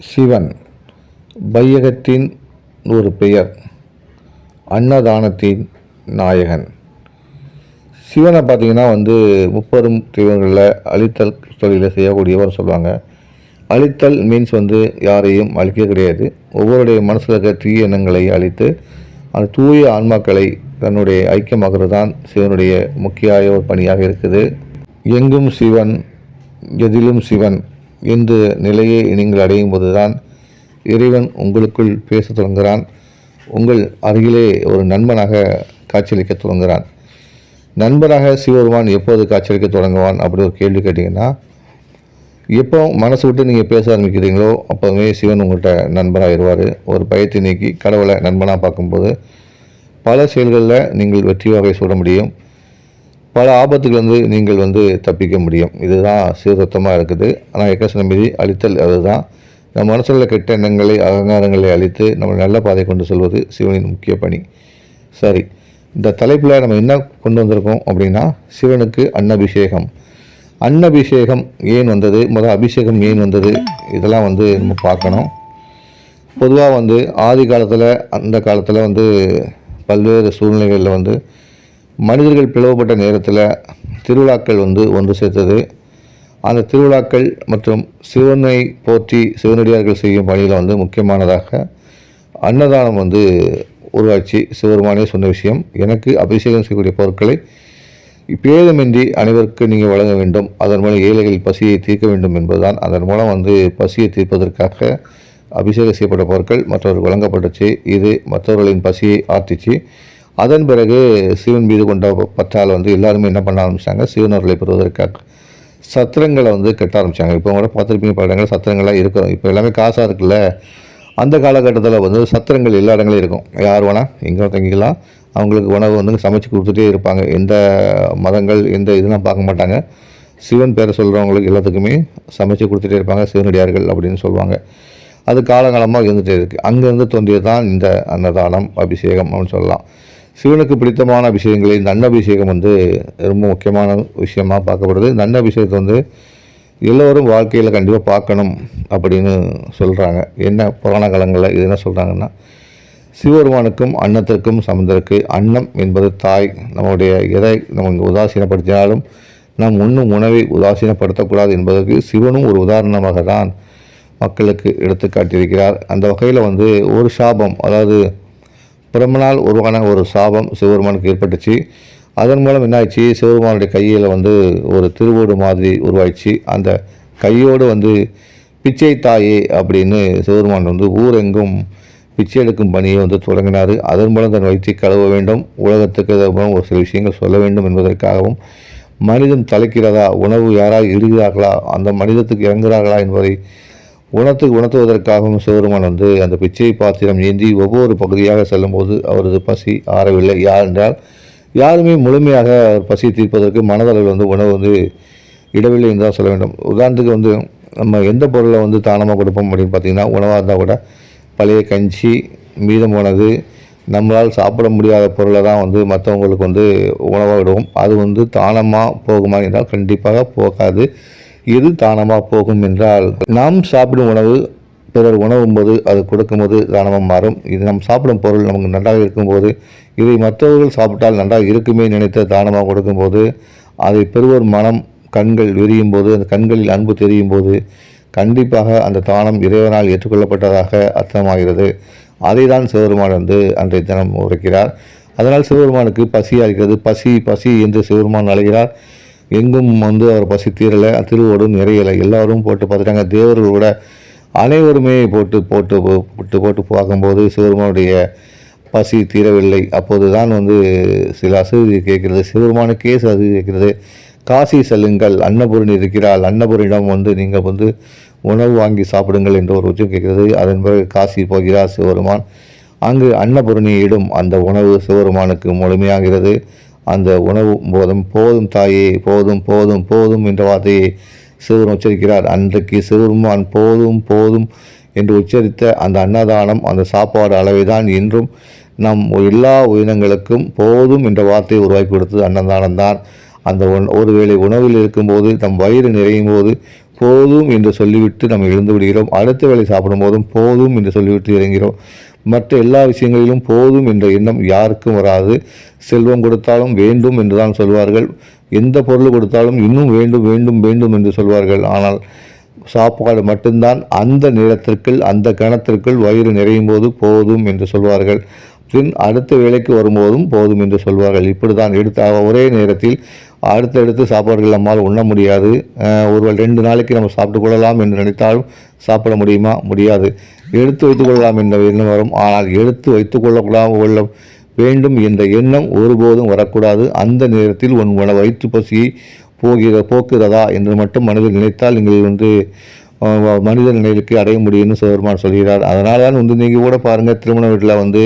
சிவன் பையகத்தின் ஒரு பெயர் அன்னதானத்தின் நாயகன். சிவனை பார்த்தீங்கன்னா வந்து முப்பெரும் தெய்வங்களில் அழித்தல் தொழிலை செய்யக்கூடியவர் சொல்லுவாங்க. அழித்தல் மீன்ஸ் வந்து யாரையும் அழிக்க கிடையாது. ஒவ்வொருடைய மனசில் இருக்க தீய எண்ணங்களை அழித்து அந்த தூய ஆன்மாக்களை தன்னுடைய ஐக்கியமாகிறது தான் சிவனுடைய முக்கிய ஒரு பணியாக இருக்குது. எங்கும் சிவன் எதிலும் சிவன். இந்த நிலையை நீங்கள் அடையும் போதுதான் இறைவன் உங்களுக்குள் பேசத் தொடங்குகிறான். உங்கள் அருகிலே ஒரு நண்பனாக காட்சியளிக்க தொடங்குகிறான். நண்பராக சிவபெருமான் எப்போது காட்சியளிக்க தொடங்குவான் அப்படி ஒரு கேள்வி கேட்டிங்கன்னா எப்போ மனசு விட்டு நீங்கள் பேச ஆரம்பிக்கிறீங்களோ அப்போவே சிவன் உங்கள்கிட்ட நண்பராகிடுவார் ஒரு பயத்தை நீக்கி கடவுளை நண்பனாக பார்க்கும்போது பல செயல்களில் நீங்கள் வெற்றி வகை சூட முடியும். பல ஆபத்துலேருந்து நீங்கள் வந்து தப்பிக்க முடியும். இதுதான் சீர்திருத்தமாக இருக்குது. ஆனால் எக்கசன மீதி அழித்தல் அதுதான். நம்ம மனசில் உள்ள கெட்ட எண்ணங்களை அகங்காரங்களை அழித்து நம்ம நல்ல பாதை கொண்டு செல்வது சிவனின் முக்கிய பணி. சரி. இந்த தலைப்பில் நம்ம என்ன கொண்டு வந்திருக்கோம் அப்படின்னா சிவனுக்கு அன்னபிஷேகம். அன்னபிஷேகம் ஏன் வந்தது? முதல் அபிஷேகம் ஏன் வந்தது? இதெல்லாம் வந்து நம்ம பார்க்கணும். பொதுவாக வந்து ஆதி காலத்தில் அந்த காலத்தில் வந்து பல்வேறு சூழ்நிலைகளில் வந்து மனிதர்கள் பிளவுபட்ட நேரத்தில் திருவிழாக்கள் வந்து ஒன்று சேர்த்தது. அந்த திருவிழாக்கள் மற்றும் சிவனை போற்றி சிவனடியார்கள் செய்யும் பணியில் வந்து முக்கியமானதாக அன்னதானம் வந்து உருவாச்சு. சிவருமானே சொன்ன விஷயம். எனக்கு அபிஷேகம் செய்யக்கூடிய பொருட்களை பேதமின்றி அனைவருக்கு நீங்கள் வழங்க வேண்டும். அதன் மூலம் ஏழைகள் பசியை தீர்க்க வேண்டும் என்பதுதான். அதன் மூலம் வந்து பசியை தீர்ப்பதற்காக அபிஷேகம் செய்யப்பட்ட பொருட்கள் மற்றவர்கள் வழங்கப்பட்டுச்சு. இது மற்றவர்களின் பசியை ஆர்த்திச்சு. அதன் பிறகு சிவன் மீது கொண்ட பற்றால் வந்து எல்லாருமே என்ன பண்ண ஆரம்பித்தாங்க சிவனர்களை பெறுவதற்காக சத்திரங்களை வந்து கட்ட ஆரம்பித்தாங்க இப்போ கூட பார்த்துருப்பீங்க பல இடங்கள் சத்திரங்கள்லாம் இருக்கும் இப்போ எல்லாமே காசாக இருக்குல்ல? அந்த காலகட்டத்தில் வந்து சத்திரங்கள் எல்லா இடங்களையும் இருக்கும். யார் வேணால் எங்கே தங்கிக்கலாம். அவங்களுக்கு உணவு வந்து சமைச்சு கொடுத்துட்டே இருப்பாங்க. எந்த மதங்கள் எந்த இதெல்லாம் பார்க்க மாட்டாங்க. சிவன் பேரை சொல்கிறவங்களுக்கு எல்லாத்துக்குமே சமைச்சு கொடுத்துட்டே இருப்பாங்க. சிவனடியார்கள் அப்படின்னு சொல்லுவாங்க. அது காலகாலமாக இருந்துகிட்டே இருக்குது அங்கேருந்து தோன்றியது தான் இந்த அன்னதானம் அபிஷேகம் அப்படின்னு சொல்லலாம். சிவனுக்கு பிடித்தமான அபிஷேகங்களில் இந்த அன்னபிஷேகம் வந்து ரொம்ப முக்கியமான விஷயமாக பார்க்கப்படுது. இந்த அன்னபிஷேகத்தை வந்து எல்லோரும் வாழ்க்கையில் கண்டிப்பாக பார்க்கணும் அப்படின்னு சொல்கிறாங்க என்ன புராண காலங்களில் இது என்ன சொல்கிறாங்கன்னா சிவபெருமானுக்கும் அன்னத்திற்கும் சமுதருக்கு அன்னம் என்பது தாய். நம்முடைய எதை நம்ம உதாசீனப்படுத்தினாலும் நாம் உண்ணும் உணவை உதாசீனப்படுத்தக்கூடாது என்பதற்கு சிவனும் ஒரு உதாரணமாக தான் மக்களுக்கு எடுத்து காட்டியிருக்கிறார் அந்த வகையில் வந்து ஒரு சாபம் அதாவது பிரம்மனால் உருவான ஒரு சாபம் சிவபெருமானுக்கு ஏற்பட்டுச்சு. அதன் மூலம் என்னாச்சு சிவபெருமானுடைய கையில் வந்து ஒரு திருவோடு மாதிரி உருவாயிடுச்சு. அந்த கையோடு வந்து பிச்சை தாயே அப்படின்னு சிவபெருமான் வந்து ஊரெங்கும் பிச்சை எடுக்கும் பணியை வந்து தொடங்கினார். அதன் மூலம் தன் வயிற்றை கழுவ வேண்டும். உலகத்துக்கு அதன் மூலம் ஒரு சில விஷயங்கள் சொல்ல வேண்டும் என்பதற்காகவும் மனிதன் தலைக்கிறதா உணவு யாராக இடுகிறார்களா? அந்த மனிதத்துக்கு இறங்குகிறார்களா? என்பதை உணர்த்து உணர்த்துவதற்காகவும் சிவருமான் வந்து அந்த பிச்சை பாத்திரம் ஏந்தி ஒவ்வொரு பகுதியாக செல்லும்போது அவரது பசி ஆறவில்லை. யார் என்றால் யாருமே முழுமையாக அவர் பசி தீர்ப்பதற்கு மனதளவில் வந்து உணவு வந்து இடவில்லை என்று தான் சொல்ல வேண்டும். உதாரணத்துக்கு வந்து நம்ம எந்த பொருளை வந்து தானமாக கொடுப்போம் அப்படின்னு பார்த்தீங்கன்னா உணவாக இருந்தால் கூட பழைய கஞ்சி மீதம் போனது நம்மளால் சாப்பிட முடியாத பொருளை தான் வந்து மற்றவங்களுக்கு வந்து உணவாக விடுவோம். அது வந்து தானமாக போகுமா என்றால் கண்டிப்பாக போகாது. எது தானமாக போகும் என்றால் நாம் சாப்பிடும் உணவு பிறர் உணவும் போது அது கொடுக்கும்போது தானமாக மாறும். இது நாம் சாப்பிடும் பொருள் நமக்கு நன்றாக இருக்கும்போது இதை மற்றவர்கள் சாப்பிட்டால் நன்றாக இருக்குமே நினைத்து தானமாக கொடுக்கும்போது அதை பெறுவோர் மனம் கண்கள் விரியும் போது அந்த கண்களில் அன்பு தெரியும் போது கண்டிப்பாக அந்த தானம் இறைவனால் ஏற்றுக்கொள்ளப்பட்டதாக அர்த்தமாகிறது. அதை தான் சிவபெருமான் வந்து அன்றைய தினம் உரைக்கிறார். அதனால் சிவபெருமானுக்கு பசியாக இருக்கிறது பசி பசி என்று சிவபெருமான் அழைகிறார். எங்கும் வந்து அவர் பசி தீரலை திருவோடும் நிறையலை. எல்லாரும் போட்டு பார்த்துட்டாங்க. தேவர்கள் கூட அனைவருமே போட்டு போட்டு போட்டு போட்டு பார்க்கும்போது சிவருமானுடைய பசி தீரவில்லை. அப்போது தான் வந்து சில அசதி கேட்கிறது. சிவபெருமானுக்கே அசதி கேட்கிறது. காசி செல்லுங்கள் அன்னபூரணி இருக்கிறாள். அன்னபூரணியிடம் வந்து நீங்கள் வந்து உணவு வாங்கி சாப்பிடுங்கள் என்று ஒரு உச்சம் கேட்கிறது. அதன் பிறகு காசி போகிறார் சிவபெருமான் அங்கு அன்னபூரணியிடும் அந்த உணவு சிவபெருமானுக்கு முழுமையாகிறது. அந்த உணவு போதும் போதும் தாயே போதும் போதும் போதும் என்ற வார்த்தையை சிறுவன் உச்சரிக்கிறார். அன்றைக்கு சிவருமான் போதும் போதும் என்று உச்சரித்த அந்த அன்னதானம் அந்த சாப்பாடு அளவை தான் இன்றும் நம் எல்லா உயிரினங்களுக்கும் போதும் என்ற வார்த்தையை உருவாக்கி கொடுத்தது அன்னதானம் தான் அந்த ஒன் ஒருவேளை உணவில் இருக்கும்போது நம் வயிறு நிறையும் போது போதும் என்று சொல்லிவிட்டு நம்ம எழுந்து விடுகிறோம். அடுத்த வேளை சாப்பிடும் போதும் போதும் என்று சொல்லிவிட்டு இறங்கிறோம் மற்ற எல்லா விஷயங்களிலும் போதும் என்ற எண்ணம் யாருக்கும் வராது. செல்வம் கொடுத்தாலும் வேண்டும் என்று தான் சொல்வார்கள். எந்த பொருள் கொடுத்தாலும் இன்னும் வேண்டும் வேண்டும் வேண்டும் என்று சொல்வார்கள். ஆனால் சாப்பாடு மட்டும்தான். அந்த நேரத்திற்குள் அந்த கணத்திற்குள் வயிறு நிறையும் போது போதும் என்று சொல்வார்கள். பின் அடுத்த வேலைக்கு வரும்போதும் போதும் என்று சொல்வார்கள். இப்படி தான் எடுத்த ஒரே நேரத்தில் அடுத்தடுத்து சாப்பாடுகள் நம்மால் உண்ண முடியாது. ஒருவர் ரெண்டு நாளைக்கு நம்ம சாப்பிட்டு கொள்ளலாம் என்று நினைத்தாலும் சாப்பிட முடியுமா? முடியாது. எடுத்து வைத்துக் கொள்ளலாம் என்ற எண்ணம் வரும். ஆனால் எடுத்து வைத்துக் கொள்ளக்கூடாம கொள்ள வேண்டும் என்ற எண்ணம் ஒருபோதும் வரக்கூடாது. அந்த நேரத்தில் உன் உன வயிற்று பசியை போகிற போக்குறதா என்று மட்டும் மனதில் நினைத்தால் நீங்கள் வந்து மனித நிலைக்கு அடைய முடியும்னு சிவபெருமான் சொல்கிறார். அதனால தான் வந்து நீங்கள் கூட பாருங்கள் திருமண வீட்டில் வந்து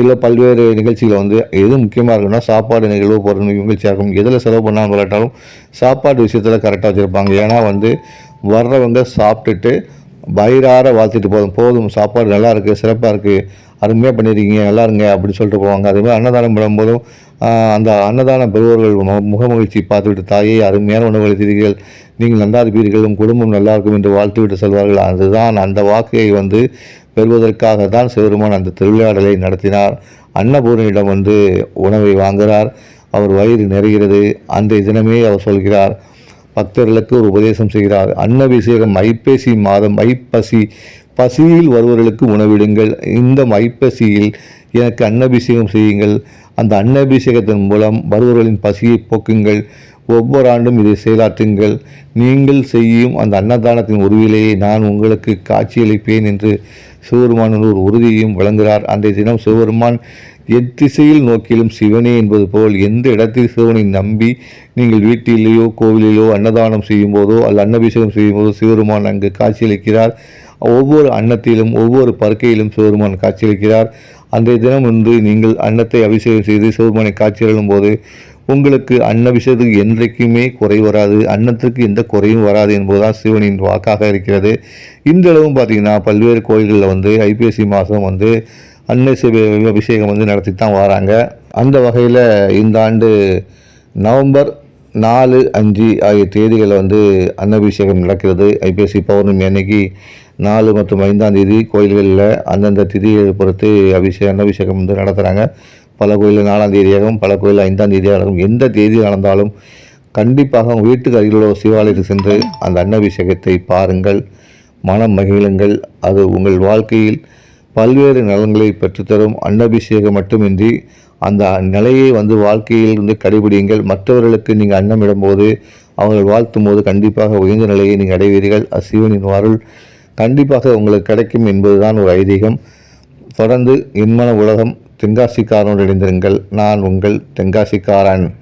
இல்லை பல்வேறு நிகழ்ச்சிகள் வந்து எது முக்கியமாக இருக்குன்னா சாப்பாடு நிகழ்வு போகிற நிகழ்ச்சியாக இருக்கும். எதில் செலவு பண்ணாமல் விளையாட்டாலும் சாப்பாடு விஷயத்தில் கரெக்டாக வச்சுருப்பாங்க. ஏன்னா வந்து வர்றவங்க சாப்பிட்டுட்டு வயிறார வாழ்த்திட்டு போதும். போதும். சாப்பாடு நல்லா இருக்குது சிறப்பாக இருக்குது அருமையாக பண்ணியிருக்கீங்க நல்லா இருங்க அப்படின்னு சொல்லிட்டு போவாங்க. அதே மாதிரி அன்னதானம் பண்ணும்போதும் அந்த அன்னதானம் பெறுவர்கள் முக முகமகிழ்ச்சி பார்த்துவிட்டு தாயே அருமையான உணவு அளித்தீர்கள். நீங்கள் நல்லா இருப்பீர்கள் உங்கள் குடும்பம் நல்லா இருக்கும் என்று வாழ்த்துவிட்டு சொல்வார்கள். அதுதான் அந்த வாக்கையை வந்து பெறுவதற்காக தான் சிவருமான் அந்த திருவிளையாடலை நடத்தினார். அன்னபூரனிடம் வந்து உணவை வாங்குகிறார். அவர் வயிறு நிறைகிறது. அந்த தினமே அவர் சொல்கிறார் பக்தர்களுக்கு ஒரு உபதேசம் செய்கிறார். அன்னபிஷேகம் ஐப்பசி மாதம் ஐப்பசி பசியில் வருவர்களுக்கு உணவிடுங்கள். இந்த ஐப்பசியில் எனக்கு அன்னபிஷேகம் செய்யுங்கள். அந்த அன்னபிஷேகத்தின் மூலம் வருவர்களின் பசியை போக்குங்கள். ஒவ்வொரு ஆண்டும் இதை செயலாற்றுங்கள். நீங்கள் செய்யும் அந்த அன்னதானத்தின் உருவிலேயே நான் உங்களுக்கு காட்சியளிப்பேன் என்று சிவபெருமான் ஒரு உறுதியையும் வழங்குகிறார். அன்றைய தினம் சிவபெருமான் எத்திசையில் நோக்கிலும் சிவனே என்பது போல் எந்த இடத்தில் சிவனை நம்பி நீங்கள் வீட்டிலேயோ கோவிலிலோ அன்னதானம் செய்யும் போதோ அல்ல அன்னபிஷேகம் செய்யும்போதோ சிவபெருமான் அங்கு காட்சியளிக்கிறார் ஒவ்வொரு அன்னத்திலும் ஒவ்வொரு பருக்கையிலும் சிவபெருமான் காட்சியளிக்கிறார். அன்றைய தினம் வந்து நீங்கள் அன்னத்தை அபிஷேகம் செய்து சிவபெருமானை காட்சியளும் போது உங்களுக்கு அன்னபிஷேகத்துக்கு என்றைக்குமே குறை வராது அன்னத்துக்கு எந்த குறையும் வராது என்பதுதான் சிவனின் வாக்காக இருக்கிறது. இந்த அளவும் பார்த்தீங்கன்னா பல்வேறு கோயில்களில் வந்து ஐபிஎஸ்சி மாதம் வந்து அன்ன சிவ அபிஷேகம் வந்து நடத்தி தான் வராங்க. அந்த வகையில் இந்த ஆண்டு நவம்பர் நாலு அஞ்சு ஆகிய தேதிகளில் வந்து அன்னபிஷேகம் நடக்கிறது. ஐபிஎஸ்சி பௌர்ணமி அன்னைக்கு நாலு மற்றும் ஐந்தாம் தேதி கோயில்களில் அந்தந்த திதியை பொறுத்து அபிஷேகம் அன்னபிஷேகம் வந்து நடத்துகிறாங்க பல கோயிலில் நாலாம் தேதியாகவும் பல கோயிலில் ஐந்தாம் தேதியாகவும் எந்த தேதி நடந்தாலும் கண்டிப்பாக உங்கள் வீட்டுக்கு அருகில் உள்ள சிவாலயத்துக்கு சென்று அந்த அன்னபிஷேகத்தை பாருங்கள் மனம் மகிழுங்கள். அது உங்கள் வாழ்க்கையில் பல்வேறு நலன்களை பெற்றுத்தரும். அன்னபிஷேகம் மட்டுமின்றி அந்த நிலையை வந்து வாழ்க்கையில் வந்து கடைபிடியுங்கள். மற்றவர்களுக்கு நீங்கள் அன்னமிடும்போது அவர்கள் வாழ்த்தும் போது கண்டிப்பாக உயர்ந்த நிலையை நீங்கள் அடைவீர்கள். அது சிவனின் அருள் கண்டிப்பாக உங்களுக்கு கிடைக்கும் என்பதுதான் ஒரு ஐதீகம். தொடர்ந்து இன்மன உலகம் தென்காசிக்காரனோடு இணைந்திருங்கள். நான் உங்கள் தென்காசிக்காரன்.